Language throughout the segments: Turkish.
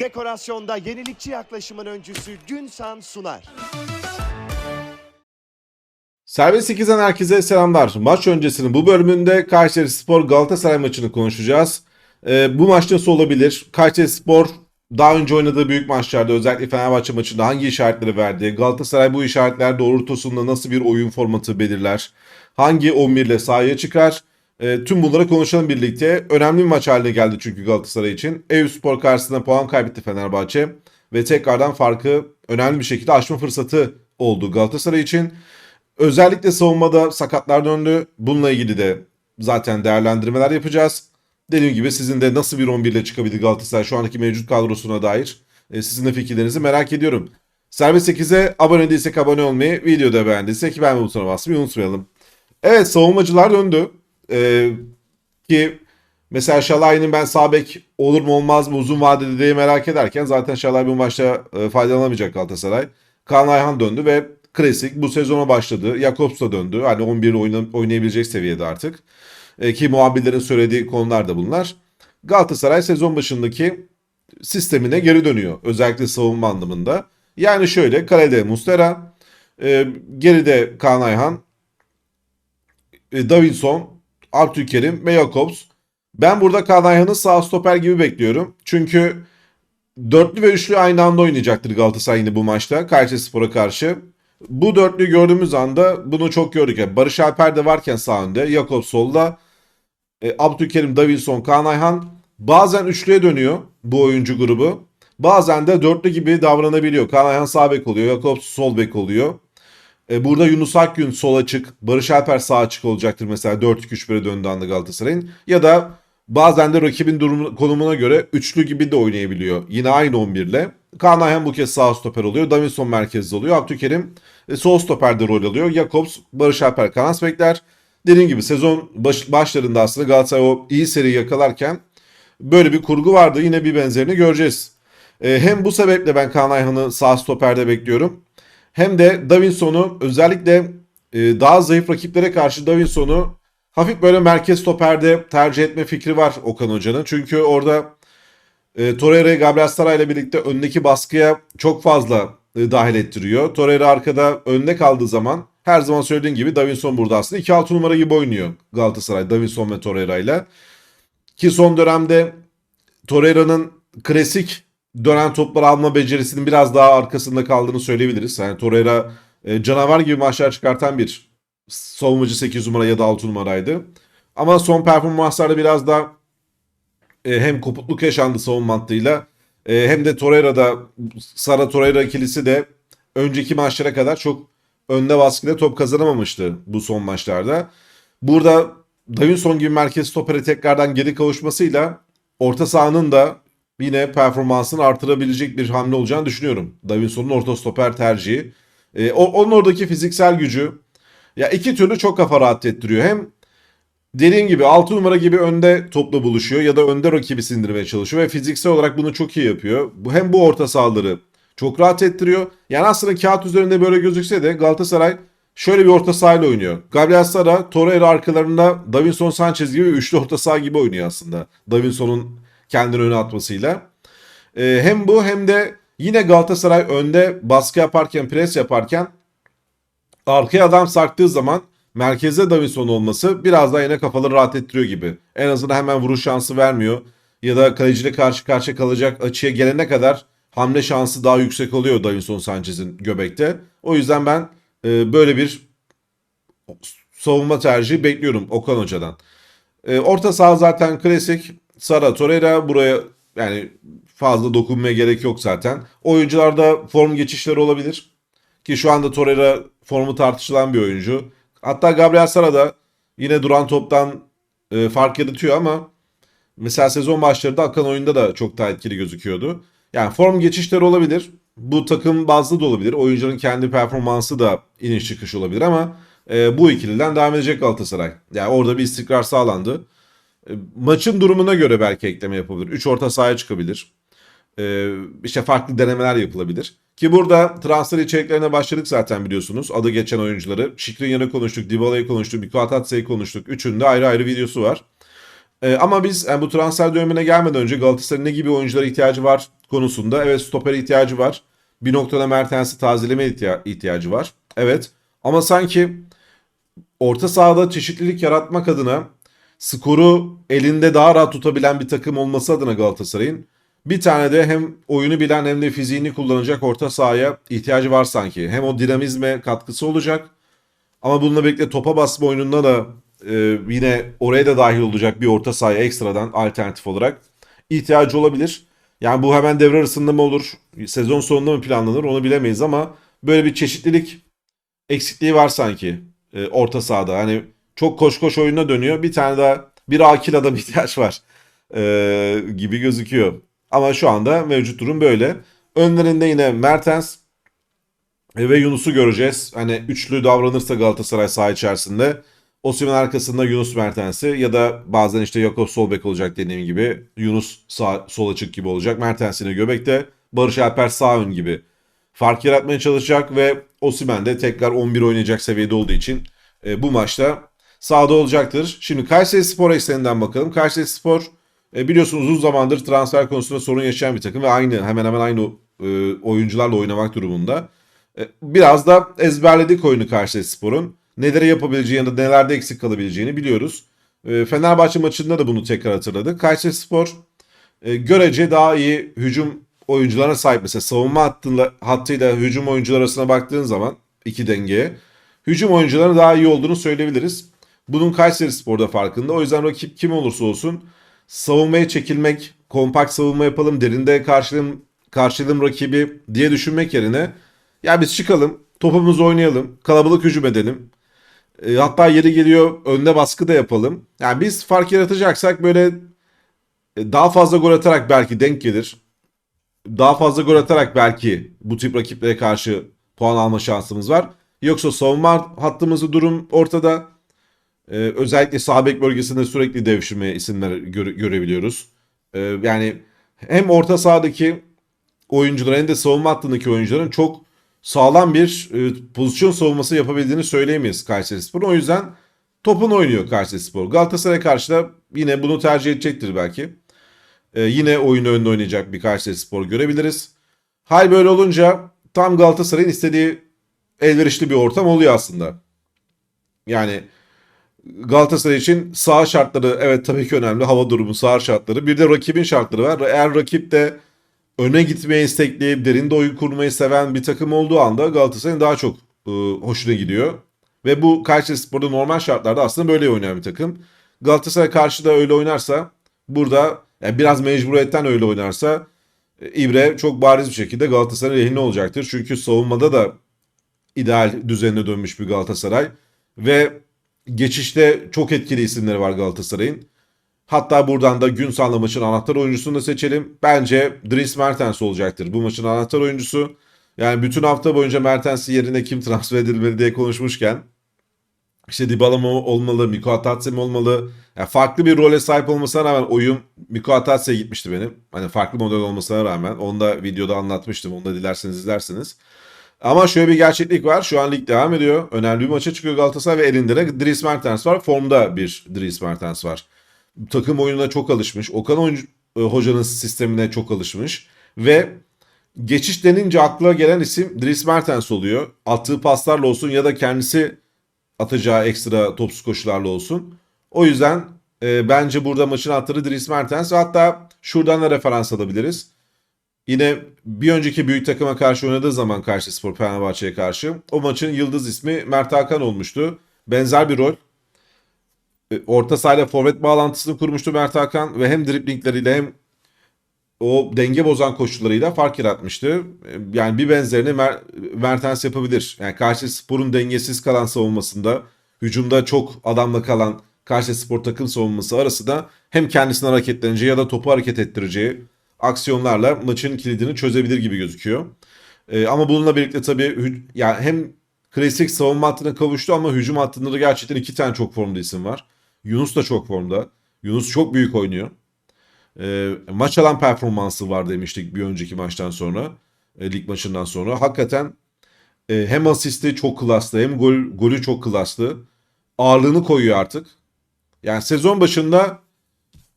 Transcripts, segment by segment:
Dekorasyonda yenilikçi yaklaşımın öncüsü Günsan sunar. Serbest 8'den herkese selamlar. Maç öncesinin bu bölümünde Kayseri Spor Galatasaray maçını konuşacağız. Ee, bu maç nasıl olabilir? Kayseri Spor daha önce oynadığı büyük maçlarda özellikle Fenerbahçe maçında hangi işaretleri verdi? Galatasaray bu işaretler doğrultusunda nasıl bir oyun formatı belirler? Hangi 11 ile sahaya çıkar? Ee, tüm bunları konuşalım birlikte. Önemli bir maç haline geldi çünkü Galatasaray için. Eyüpspor karşısında puan kaybetti Fenerbahçe. Ve tekrardan farkı önemli bir şekilde aşma fırsatı oldu Galatasaray için. Özellikle savunmada sakatlar döndü. Bununla ilgili de zaten değerlendirmeler yapacağız. Dediğim gibi sizin de nasıl bir 11 ile çıkabilir Galatasaray şu andaki mevcut kadrosuna dair e, sizin de fikirlerinizi merak ediyorum. Serbest 8'e abone değilsek abone olmayı, videoda beğendiysek beğenme butonuna basmayı unutmayalım. Evet savunmacılar döndü. Ee, ki mesela Şalay'ın ben sağ bek olur mu olmaz mı uzun vadede diye merak ederken zaten Şalay bu maçta e, faydalanamayacak Galatasaray. Kaan Ayhan döndü ve klasik bu sezona başladı. Jakobs da döndü. Hani 11 oyna, oynayabilecek seviyede artık. E, ki muhabirlerin söylediği konular da bunlar. Galatasaray sezon başındaki sistemine geri dönüyor. Özellikle savunma anlamında. Yani şöyle kalede Mustera, e, geride Kaan Ayhan, e, Davinson, Abdülkerim ve Jakobs. Ben burada Kaan Ayhan'ı sağ stoper gibi bekliyorum. Çünkü dörtlü ve üçlü aynı anda oynayacaktır Galatasaray yine bu maçta Kayserispor'a karşı. Bu dörtlüyü gördüğümüz anda bunu çok gördük. Yani Barış Alper de varken sağ önde, Jakob solda, e, Abdülkerim, Davinson, Kaan Ayhan bazen üçlüye dönüyor bu oyuncu grubu. Bazen de dörtlü gibi davranabiliyor. Kaan Ayhan sağ bek oluyor, Jakob sol bek oluyor. E, burada Yunus Akgün sol açık, Barış Alper sağ açık olacaktır mesela 4-2-3-1'e döndüğü anda Galatasaray'ın. Ya da bazen de rakibin durumu, konumuna göre üçlü gibi de oynayabiliyor. Yine aynı 11 ile. Kaan Ayhan bu kez sağ stoper oluyor. Davinson merkezde oluyor. Abdülkerim e, sol stoperde rol alıyor. Jakobs, Barış Alper kanat bekler. Dediğim gibi sezon baş, başlarında aslında Galatasaray o iyi seri yakalarken böyle bir kurgu vardı. Yine bir benzerini göreceğiz. E, hem bu sebeple ben Kaan Ayhan'ı sağ stoperde bekliyorum. Hem de Davinson'u özellikle e, daha zayıf rakiplere karşı Davinson'u hafif böyle merkez stoperde tercih etme fikri var Okan Hoca'nın. Çünkü orada e, Torreira Gabriel ile birlikte öndeki baskıya çok fazla e, dahil ettiriyor. Torreira arkada önde kaldığı zaman her zaman söylediğim gibi Davinson burada aslında 2-6 numara gibi oynuyor Galatasaray Davinson ve Torreira ile. Ki son dönemde Torreira'nın klasik dönen toplar alma becerisinin biraz daha arkasında kaldığını söyleyebiliriz. Yani Torreira e, canavar gibi maçlar çıkartan bir savunmacı 8 numara ya da 6 numaraydı. Ama son performanslarda biraz da e, hem kopukluk yaşandı savunma hattıyla e, hem de Torreira'da Sara Torreira ikilisi de önceki maçlara kadar çok önde baskıyla top kazanamamıştı bu son maçlarda. Burada Davinson gibi merkez stopere tekrardan geri kavuşmasıyla orta sahanın da yine performansını artırabilecek bir hamle olacağını düşünüyorum. Davinson'un orta stoper tercihi. E, o, onun oradaki fiziksel gücü ya iki türlü çok kafa rahat ettiriyor. Hem dediğim gibi 6 numara gibi önde topla buluşuyor ya da önde rakibi sindirmeye çalışıyor ve fiziksel olarak bunu çok iyi yapıyor. Bu hem bu orta sahaları çok rahat ettiriyor. Yani aslında kağıt üzerinde böyle gözükse de Galatasaray şöyle bir orta sahayla oynuyor. Gabriel Sara, Torreira arkalarında Davinson Sanchez gibi üçlü orta saha gibi oynuyor aslında. Davinson'un kendini öne atmasıyla. Ee, hem bu hem de yine Galatasaray önde baskı yaparken, pres yaparken arkaya adam sarktığı zaman merkezde Davinson olması biraz daha yine kafaları rahat ettiriyor gibi. En azından hemen vuruş şansı vermiyor. Ya da kaleciyle karşı karşıya kalacak açıya gelene kadar hamle şansı daha yüksek oluyor Davinson Sanchez'in göbekte. O yüzden ben e, böyle bir savunma tercihi bekliyorum Okan Hoca'dan. E, orta saha zaten klasik. Sara Torreira buraya yani fazla dokunmaya gerek yok zaten. Oyuncularda form geçişleri olabilir. Ki şu anda Torreira formu tartışılan bir oyuncu. Hatta Gabriel Sara da yine duran toptan e, fark yaratıyor ama mesela sezon başlarında akan oyunda da çok daha etkili gözüküyordu. Yani form geçişleri olabilir. Bu takım bazlı da olabilir. Oyuncunun kendi performansı da iniş çıkış olabilir ama e, bu ikiliden devam edecek Galatasaray. Yani orada bir istikrar sağlandı. E, maçın durumuna göre belki ekleme yapabilir. 3 orta sahaya çıkabilir. E, işte farklı denemeler yapılabilir. Ki burada transfer içeriklerine başladık zaten biliyorsunuz. Adı geçen oyuncuları. Şikrinyar'ı konuştuk, Dybala'yı konuştuk, Mikuatatsa'yı konuştuk. Üçünün de ayrı ayrı videosu var. E, ama biz yani bu transfer dönemine gelmeden önce Galatasaray'ın ne gibi oyunculara ihtiyacı var konusunda evet stopere ihtiyacı var. Bir noktada Mertens'i tazeleme ihtiya- ihtiyacı var. Evet ama sanki orta sahada çeşitlilik yaratmak adına skoru elinde daha rahat tutabilen bir takım olması adına Galatasaray'ın bir tane de hem oyunu bilen hem de fiziğini kullanacak orta sahaya ihtiyacı var sanki. Hem o dinamizme katkısı olacak ama bununla birlikte topa basma oyununda da e, yine oraya da dahil olacak bir orta sahaya ekstradan alternatif olarak ihtiyacı olabilir. Yani bu hemen devre arasında mı olur, sezon sonunda mı planlanır onu bilemeyiz ama böyle bir çeşitlilik eksikliği var sanki e, orta sahada. Hani çok koş koş oyuna dönüyor. Bir tane daha bir akil adam ihtiyaç var e, gibi gözüküyor. Ama şu anda mevcut durum böyle. Önlerinde yine Mertens e, ve Yunus'u göreceğiz. Hani üçlü davranırsa Galatasaray saha içerisinde. Osimhen arkasında Yunus Mertens'i ya da bazen işte Jakob Solbek olacak dediğim gibi. Yunus sağ, sol açık gibi olacak. Mertens yine göbekte. Barış Alper sağ ön gibi fark yaratmaya çalışacak ve Osimhen de tekrar 11 oynayacak seviyede olduğu için e, bu maçta sahada olacaktır. Şimdi Kayseri Spor ekseninden bakalım. Kayseri Spor e, biliyorsunuz uzun zamandır transfer konusunda sorun yaşayan bir takım ve aynı hemen hemen aynı e, oyuncularla oynamak durumunda. E, biraz da ezberledik oyunu Kayseri Spor'un. Neleri yapabileceğini nelerde eksik kalabileceğini biliyoruz. Fenerbahçe maçında da bunu tekrar hatırladık. Kayseri Spor görece daha iyi hücum oyuncularına sahip. Mesela savunma hattıyla, hattıyla hücum oyuncuları arasına baktığın zaman iki dengeye hücum oyuncularının daha iyi olduğunu söyleyebiliriz. Bunun Kayseri Spor'da farkında. O yüzden rakip kim olursa olsun savunmaya çekilmek, kompakt savunma yapalım, derinde karşılayalım, karşılayalım rakibi diye düşünmek yerine ya biz çıkalım, topumuzu oynayalım, kalabalık hücum edelim. E, hatta yeri geliyor önde baskı da yapalım. Yani biz fark yaratacaksak böyle e, daha fazla gol atarak belki denk gelir. Daha fazla gol atarak belki bu tip rakiplere karşı puan alma şansımız var. Yoksa savunma hattımızı durum ortada. Ee, özellikle sağ bölgesinde sürekli devşirme isimler göre- görebiliyoruz. Ee, yani hem orta sahadaki oyuncuların hem de savunma hattındaki oyuncuların çok sağlam bir e, pozisyon savunması yapabildiğini söyleyemeyiz Kayserispor. O yüzden topun oynuyor Kayserispor. Galatasaray karşı da yine bunu tercih edecektir belki. Ee, yine oyunu önünde oynayacak bir Kayserispor görebiliriz. Hal böyle olunca tam Galatasaray'ın istediği elverişli bir ortam oluyor aslında. Yani Galatasaray için saha şartları evet tabii ki önemli. Hava durumu, saha şartları. Bir de rakibin şartları var. Eğer rakip de öne gitmeye istekli, derinde oyun kurmayı seven bir takım olduğu anda Galatasaray'ın daha çok e, hoşuna gidiyor. Ve bu Kayserispor'da normal şartlarda aslında böyle oynayan bir takım. Galatasaray karşıda öyle oynarsa burada yani biraz mecburiyetten öyle oynarsa e, İbre çok bariz bir şekilde Galatasaray'ın lehine olacaktır. Çünkü savunmada da ideal düzenine dönmüş bir Galatasaray ve geçişte çok etkili isimleri var Galatasaray'ın. Hatta buradan da gün sağla maçın anahtar oyuncusunu da seçelim. Bence Dries Mertens olacaktır bu maçın anahtar oyuncusu. Yani bütün hafta boyunca Mertens'in yerine kim transfer edilmeli diye konuşmuşken işte Dybala mı olmalı, Miko Atatse mi olmalı? Yani farklı bir role sahip olmasına rağmen oyun Miko Atatse'ye gitmişti benim. Hani farklı model olmasına rağmen. Onu da videoda anlatmıştım. Onu da dilerseniz izlersiniz. Ama şöyle bir gerçeklik var. Şu an lig devam ediyor. Önemli bir maça çıkıyor Galatasaray ve elinde de Dries Mertens var. Formda bir Dries Mertens var. Takım oyununa çok alışmış. Okan oyuncu, e, hocanın sistemine çok alışmış. Ve geçiş denince akla gelen isim Dries Mertens oluyor. Attığı paslarla olsun ya da kendisi atacağı ekstra topsuz koşularla olsun. O yüzden e, bence burada maçın atları Dries Mertens. Hatta şuradan da referans alabiliriz. Yine bir önceki büyük takıma karşı oynadığı zaman karşı spor Fenerbahçe'ye karşı o maçın yıldız ismi Mert Hakan olmuştu. Benzer bir rol. E, Orta sahayla forvet bağlantısını kurmuştu Mert Hakan ve hem driblingleriyle hem o denge bozan koşullarıyla fark yaratmıştı. E, Yani bir benzerini Mer- Mertens yapabilir. Yani karşı sporun dengesiz kalan savunmasında, hücumda çok adamla kalan karşı spor takım savunması arasında hem kendisini hareketleneceği ya da topu hareket ettireceği aksiyonlarla maçın kilidini çözebilir gibi gözüküyor. Ee, ama bununla birlikte tabii yani hem klasik savunma hattına kavuştu ama hücum hattında da gerçekten iki tane çok formda isim var. Yunus da çok formda. Yunus çok büyük oynuyor. Ee, maç alan performansı var demiştik bir önceki maçtan sonra. e, lig maçından sonra. Hakikaten e, hem asisti çok klaslı hem gol, golü çok klaslı. Ağırlığını koyuyor artık. Yani sezon başında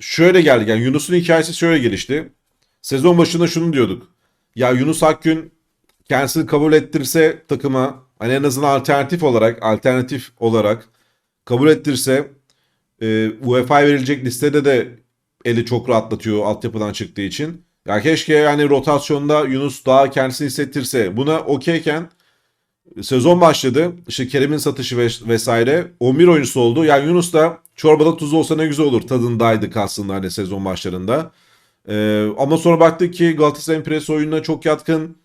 şöyle geldi. Yani Yunus'un hikayesi şöyle gelişti. Sezon başında şunu diyorduk. Ya Yunus Akgün kendisini kabul ettirse takıma hani en azından alternatif olarak alternatif olarak kabul ettirse e, UEFA'ya verilecek listede de eli çok rahatlatıyor altyapıdan çıktığı için. Ya keşke yani rotasyonda Yunus daha kendisini hissettirse. Buna okeyken sezon başladı. İşte Kerem'in satışı ves- vesaire 11 oyuncusu oldu. Yani Yunus da çorbada tuz olsa ne güzel olur tadındaydı aslında hani sezon başlarında. Ee, ama sonra baktık ki Galatasaray'ın pres oyununa çok yatkın.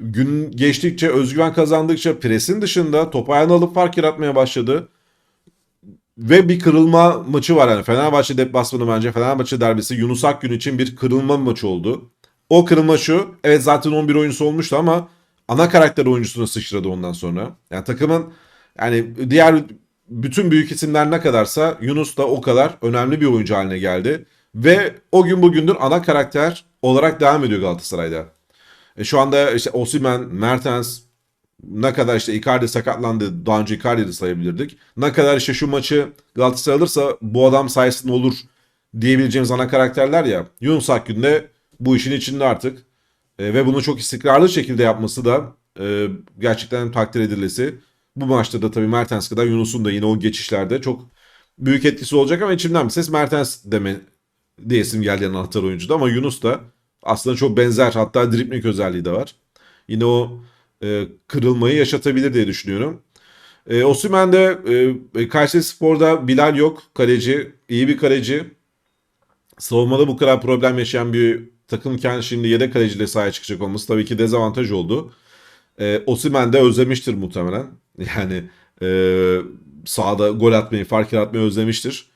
Gün geçtikçe, özgüven kazandıkça presin dışında top ayağına alıp fark yaratmaya başladı. Ve bir kırılma maçı var yani Fenerbahçe deplasmanı bence Fenerbahçe derbisi Yunus Akgün için bir kırılma maçı oldu. O kırılma şu evet zaten 11 oyuncusu olmuştu ama ana karakter oyuncusuna sıçradı ondan sonra. Yani takımın yani diğer bütün büyük isimler ne kadarsa Yunus da o kadar önemli bir oyuncu haline geldi. Ve o gün bugündür ana karakter olarak devam ediyor Galatasaray'da. E şu anda işte Osimhen, Mertens, ne kadar işte Icardi sakatlandı. Daha önce Icardi'yi sayabilirdik. Ne kadar işte şu maçı Galatasaray alırsa bu adam sayesinde olur diyebileceğimiz ana karakterler ya. Yunus Akgün de bu işin içinde artık. E, ve bunu çok istikrarlı şekilde yapması da e, gerçekten takdir edilesi. Bu maçta da tabii Mertens kadar Yunus'un da yine o geçişlerde çok büyük etkisi olacak ama içimden bir ses Mertens deme diyesim geldi anahtar oyuncuda ama Yunus da aslında çok benzer hatta dripling özelliği de var. Yine o e, kırılmayı yaşatabilir diye düşünüyorum. E, Osimhen'de e, Kayseri Spor'da Bilal yok. Kaleci. iyi bir kaleci. Savunmada bu kadar problem yaşayan bir takımken şimdi yedek kaleciyle sahaya çıkacak olması tabii ki dezavantaj oldu. E, Osimhen de özlemiştir muhtemelen. Yani e, sahada gol atmayı, fark yaratmayı özlemiştir.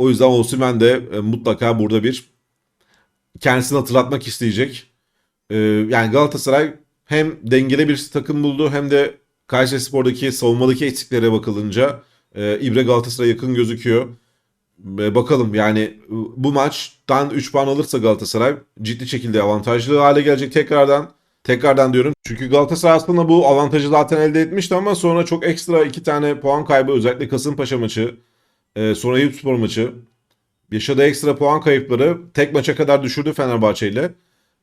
O yüzden Osimhen de e, mutlaka burada bir kendisini hatırlatmak isteyecek. E, yani Galatasaray hem dengeli bir takım buldu hem de Kayserispor'daki savunmadaki eksiklere bakılınca e, İbre Galatasaray'a yakın gözüküyor. E, bakalım yani bu maçtan 3 puan alırsa Galatasaray ciddi şekilde avantajlı hale gelecek tekrardan. Tekrardan diyorum. Çünkü Galatasaray aslında bu avantajı zaten elde etmişti ama sonra çok ekstra 2 tane puan kaybı özellikle Kasımpaşa maçı, e, sonra Eyüpspor maçı yaşadığı ekstra puan kayıpları tek maça kadar düşürdü Fenerbahçe ile.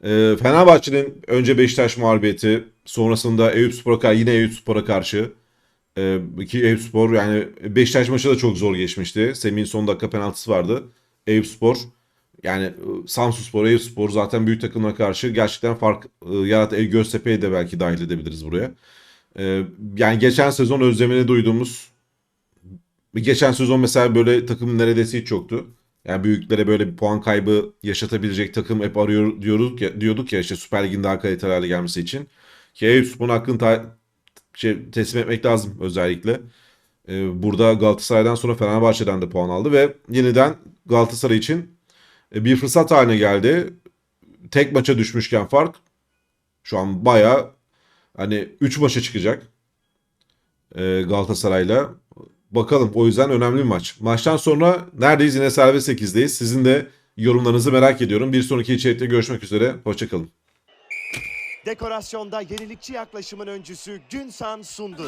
E, Fenerbahçe'nin önce Beşiktaş mağlubiyeti, sonrasında Eyüpspor'a karşı yine Eyüpspor'a karşı e, ki Eyüpspor yani Beşiktaş maçı da çok zor geçmişti. Semih'in son dakika penaltısı vardı. Eyüpspor yani e, Samsunspor, Eyüpspor zaten büyük takımlara karşı gerçekten fark e, yarattı. E, Göztepe'yi de belki dahil edebiliriz buraya. E, yani geçen sezon özlemini duyduğumuz geçen sezon mesela böyle takım neredeyse hiç yoktu. Yani büyüklere böyle bir puan kaybı yaşatabilecek takım hep arıyor diyorduk ya, diyorduk ya işte Süper Lig'in daha kaliteli hale gelmesi için. Ki Eyüpspor'un hakkını ta- şey, teslim etmek lazım özellikle. Ee, burada Galatasaray'dan sonra Fenerbahçe'den de puan aldı ve yeniden Galatasaray için e, bir fırsat haline geldi. Tek maça düşmüşken fark şu an baya hani 3 maça çıkacak e, Galatasaray'la. Bakalım o yüzden önemli bir maç. Maçtan sonra neredeyiz yine serbest 8'deyiz. Sizin de yorumlarınızı merak ediyorum. Bir sonraki içerikte görüşmek üzere. Hoşçakalın. Dekorasyonda yenilikçi yaklaşımın öncüsü Günsan sundu.